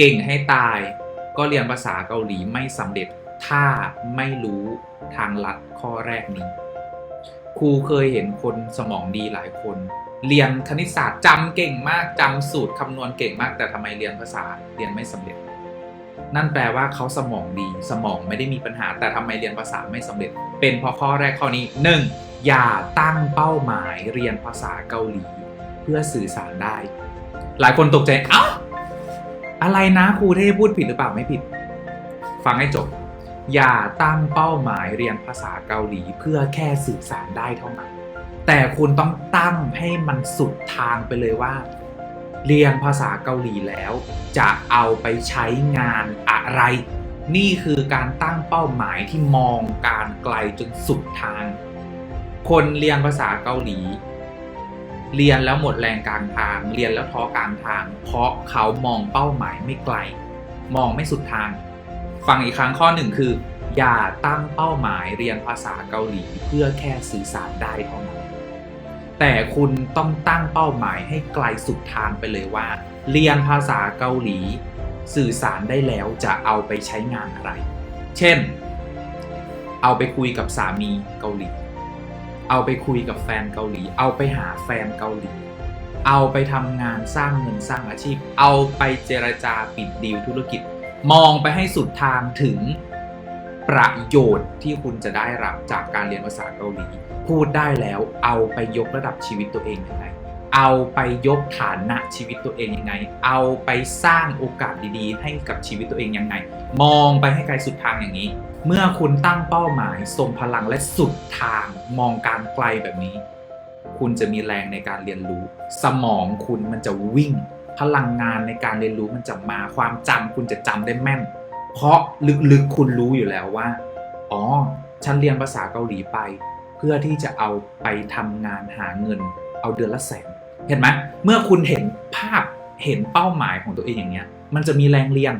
เก่งให้ตาย ก็เรียนภาษาเกาหลีไม่สำเร็จถ้าไม่รู้ทางลัดข้อแรกนี้ ครูเคยเห็นคนสมองดีหลายคน เรียนคณิตศาสตร์จำเก่งมากจำสูตรคำนวณเก่งมาก แต่ทำไมเรียนภาษาเรียนไม่สำเร็จ นั่นแปลว่าเขาสมองดีสมองไม่ได้มีปัญหา แต่ทำไมเรียนภาษาไม่สำเร็จ เป็นเพราะข้อแรกข้อนี้ 1. อย่าตั้งเป้าหมายเรียนภาษาเกาหลี เพื่อสื่อสารได้ หลายคนตกใจเอ้า อะไรนะครูเทพพูดผิดหรือเปล่าไม่ผิด ฟังให้จบ อย่าตั้งเป้าหมายเรียนภาษาเกาหลีเพื่อแค่สื่อสารได้เท่านั้น แต่คุณต้องตั้งให้มันสุดทางไปเลยว่า เรียนภาษาเกาหลีแล้ว จะเอาไปใช้งานอะไร นี่คือการตั้งเป้าหมายที่มองการไกลจนสุดทาง คนเรียนภาษาเกาหลี เรียนแล้วหมดแรงกลางทาง เรียนแล้วท้อกลางทาง เพราะเขามองเป้าหมายไม่ไกล มองไม่สุดทาง ฟังอีกครั้งข้อหนึ่งคือ อย่าตั้งเป้าหมายเรียนภาษาเกาหลีเพื่อแค่สื่อสารได้เท่านั้น แต่คุณต้องตั้งเป้าหมายให้ไกลสุดทางไปเลยว่า เรียนภาษาเกาหลี สื่อสารได้แล้วจะเอาไปใช้งานอะไร เช่น เอาไปคุยกับสามีเกาหลี เอาไปคุยกับแฟนเกาหลี เอาไปหาแฟนเกาหลี เอาไปทำงานสร้างเงินสร้างอาชีพ เอาไปเจรจาปิดดีลธุรกิจ มองไปให้สุดทางถึงประโยชน์ที่คุณจะได้รับจากการเรียนภาษาเกาหลี พูดได้แล้วเอาไปยกระดับชีวิตตัวเองยังไง เอาไปยกฐานะชีวิตตัวเองยังไง เอาไปสร้างโอกาสดีๆ ให้กับชีวิตตัวเองยังไง มองไปให้ไกลสุดทางอย่างนี้ เมื่อคุณตั้งเป้าหมายทรงพลังและสุดทางมองการไกลแบบนี้ คุณจะมีแรงในการเรียนรู้ สมองคุณมันจะวิ่ง พลังงานในการเรียนรู้มันจะมาความจำคุณจะจำได้แม่น เพราะลึกๆคุณรู้อยู่แล้วว่า อ๋อ ฉันเรียนภาษาเกาหลีไป เพื่อที่จะเอาไปทำงานหาเงิน เอาเดือนละแสน เห็นไหมเมื่อคุณเห็นภาพเห็นเป้าหมายของตัวเองอย่างเงี้ยมันจะมีแรงเรียน